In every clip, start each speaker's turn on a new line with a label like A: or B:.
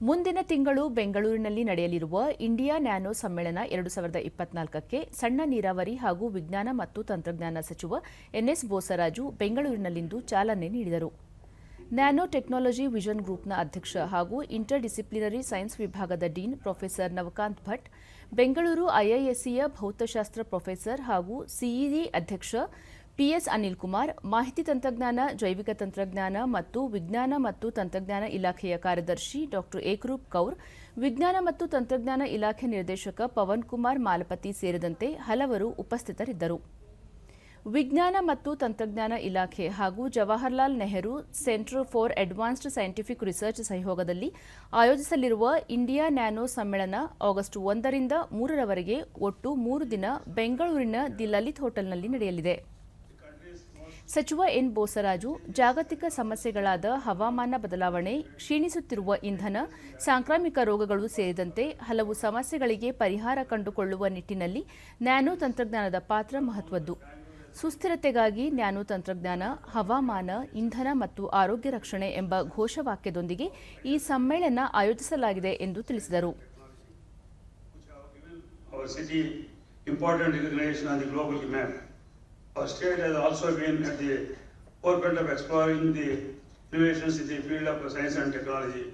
A: ಮುಂದಿನ ತಿಂಗಳು ಬೆಂಗಳೂರಿನಲ್ಲಿ ನಡೆಯಲಿರುವ ಇಂಡಿಯಾ ನ್ಯಾನೋ ಸಮ್ಮೇಳನ ಎರಡು ಸಾವಿರದ ಇಪ್ಪತ್ನಾಲ್ಕಕ್ಕೆ ಸಣ್ಣ ನೀರಾವರಿ ಹಾಗೂ ವಿಜ್ಞಾನ ಮತ್ತು ತಂತ್ರಜ್ಞಾನ ಸಚಿವ ಎನ್ಎಸ್ ಬೋಸರಾಜು ಬೆಂಗಳೂರಿನಲ್ಲಿಂದು ಚಾಲನೆ ನೀಡಿದರು. ನ್ಯಾನೋ ಟೆಕ್ನಾಲಜಿ ವಿಷನ್ ಗ್ರೂಪ್ನ ಅಧ್ಯಕ್ಷ ಹಾಗೂ ಇಂಟರ್ ಡಿಸಿಪ್ಲಿನರಿ ಸೈನ್ಸ್ ವಿಭಾಗದ ಡೀನ್ ಪ್ರೊಫೆಸರ್ ನವಕಾಂತ್ ಭಟ್, ಬೆಂಗಳೂರು ಐಐಎಸ್ಸಿಯ ಭೌತಶಾಸ್ತ್ರ ಪ್ರೊಫೆಸರ್ ಹಾಗೂ ಸಿಇಇ ಅಧ್ಯಕ್ಷ ಪಿಎಸ್ ಅನಿಲ್ ಕುಮಾರ್, ಮಾಹಿತಿ ತಂತ್ರಜ್ಞಾನ, ಜೈವಿಕ ತಂತ್ರಜ್ಞಾನ ಮತ್ತು ವಿಜ್ಞಾನ ಮತ್ತು ತಂತ್ರಜ್ಞಾನ ಇಲಾಖೆಯ ಕಾರ್ಯದರ್ಶಿ ಡಾಕ್ಟರ್ ಏಕರೂಪ್ ಕೌರ್, ವಿಜ್ಞಾನ ಮತ್ತು ತಂತ್ರಜ್ಞಾನ ಇಲಾಖೆ ನಿರ್ದೇಶಕ ಪವನ್ ಕುಮಾರ್ ಮಾಲಪತಿ ಸೇರಿದಂತೆ ಹಲವರು ಉಪಸ್ಥಿತರಿದ್ದರು. ವಿಜ್ಞಾನ ಮತ್ತು ತಂತ್ರಜ್ಞಾನ ಇಲಾಖೆ ಹಾಗೂ Jawaharlal Nehru centre for advanced scientific research ಸಹಯೋಗದಲ್ಲಿ ಆಯೋಜಿಸಲಿರುವ ಇಂಡಿಯಾ ನ್ಯಾನೋ ಸಮ್ಮೇಳನ ಆಗಸ್ಟ್ ಒಂದರಿಂದ ಮೂರರವರೆಗೆ ಒಟ್ಟು ಮೂರು ದಿನ ಬೆಂಗಳೂರಿನ ದಿ ಲಲಿತ್ ಹೋಟೆಲ್ನಲ್ಲಿ ನಡೆಯಲಿದೆ. ಸಚಿವ ಎನ್ ಬೋಸರಾಜು ಜಾಗತಿಕ ಸಮಸ್ಯೆಗಳಾದ ಹವಾಮಾನ ಬದಲಾವಣೆ, ಕ್ಷೀಣಿಸುತ್ತಿರುವ ಇಂಧನ, ಸಾಂಕ್ರಾಮಿಕ ರೋಗಗಳು ಸೇರಿದಂತೆ ಹಲವು ಸಮಸ್ಯೆಗಳಿಗೆ ಪರಿಹಾರ ಕಂಡುಕೊಳ್ಳುವ ನಿಟ್ಟಿನಲ್ಲಿ ನ್ಯಾನೋ ತಂತ್ರಜ್ಞಾನದ ಪಾತ್ರ ಮಹತ್ವದ್ದು ಸುಸ್ಥಿರತೆಗಾಗಿ ನ್ಯಾನೋ ತಂತ್ರಜ್ಞಾನ, ಹವಾಮಾನ, ಇಂಧನ ಮತ್ತು ಆರೋಗ್ಯ ರಕ್ಷಣೆ ಎಂಬ ಘೋಷವಾಕ್ಯದೊಂದಿಗೆ ಈ ಸಮ್ಮೇಳನ ಆಯೋಜಿಸಲಾಗಿದೆ ಎಂದು ತಿಳಿಸಿದರು.
B: Our state has also been at the forefront of exploring the innovations in the field of science and technology.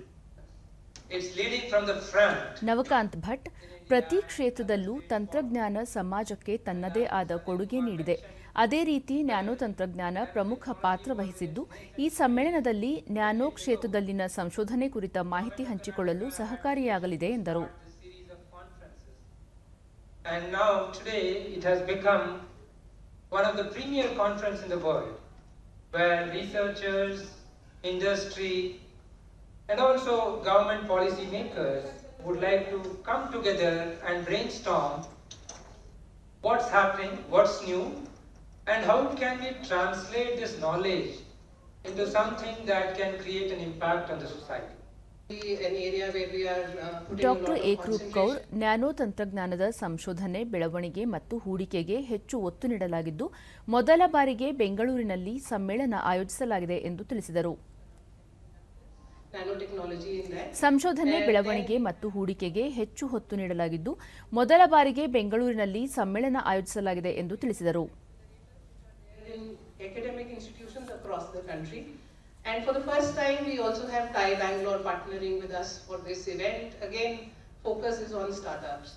C: It's leading from the front.
A: ನವಕಾಂತ್ Bhat ಪ್ರತಿ ಕ್ಷೇತ್ರದಲ್ಲೂ ತಂತ್ರಜ್ಞಾನ ಸಮಾಜಕ್ಕೆ ತನ್ನದೇ ಆದ ಕೊಡುಗೆ ನೀಡಿದೆ ಅದೇ ರೀತಿ ನ್ಯಾನೋ ತಂತ್ರಜ್ಞಾನ ಪ್ರಮುಖ ಪಾತ್ರ ವಹಿಸಿದ್ದು ಈ ಸಮ್ಮೇಳನದಲ್ಲಿ ನ್ಯಾನೋ ಕ್ಷೇತ್ರದಲ್ಲಿನ ಸಂಶೋಧನೆ ಕುರಿತ ಮಾಹಿತಿ ಹಂಚಿಕೊಳ್ಳಲು ಸಹಕಾರಿಯಾಗಲಿದೆ ಎಂದರು
C: one of the premier conference in the world where researchers, industry and also government policy makers would like to come together and brainstorm what's happening, what's new and how can we translate this knowledge into something that can create an impact on the society.
A: Doctor Ekroop Kaur. Nano ತಂತ್ರಜ್ಞಾನದ ಸಂಶೋಧನೆ ಬೆಳವಣಿಗೆ ಮತ್ತು ಹೂಡಿಕೆಗೆ ಹೆಚ್ಚು ಒತ್ತು ನೀಡಲಾಗಿದ್ದು ಮೊದಲ ಬಾರಿಗೆ ಬೆಂಗಳೂರಿನಲ್ಲಿ ಸಮ್ಮೇಳನ ಆಯೋಜಿಸಲಾಗಿದೆ ಎಂದು ತಿಳಿಸಿದರು. ಸಂಶೋಧನೆ ಬೆಳವಣಿಗೆ ಮತ್ತು ಹೂಡಿಕೆಗೆ ಹೆಚ್ಚು ಹೊತ್ತು ನೀಡಲಾಗಿದ್ದು ಮೊದಲ ಬಾರಿಗೆ ಬೆಂಗಳೂರಿನಲ್ಲಿ ಸಮ್ಮೇಳನ ಆಯೋಜಿಸಲಾಗಿದೆ ಎಂದು ತಿಳಿಸಿದರು
D: And for the first time, we also have TIE Bangalore partnering with us for this event. Again, focus is on startups.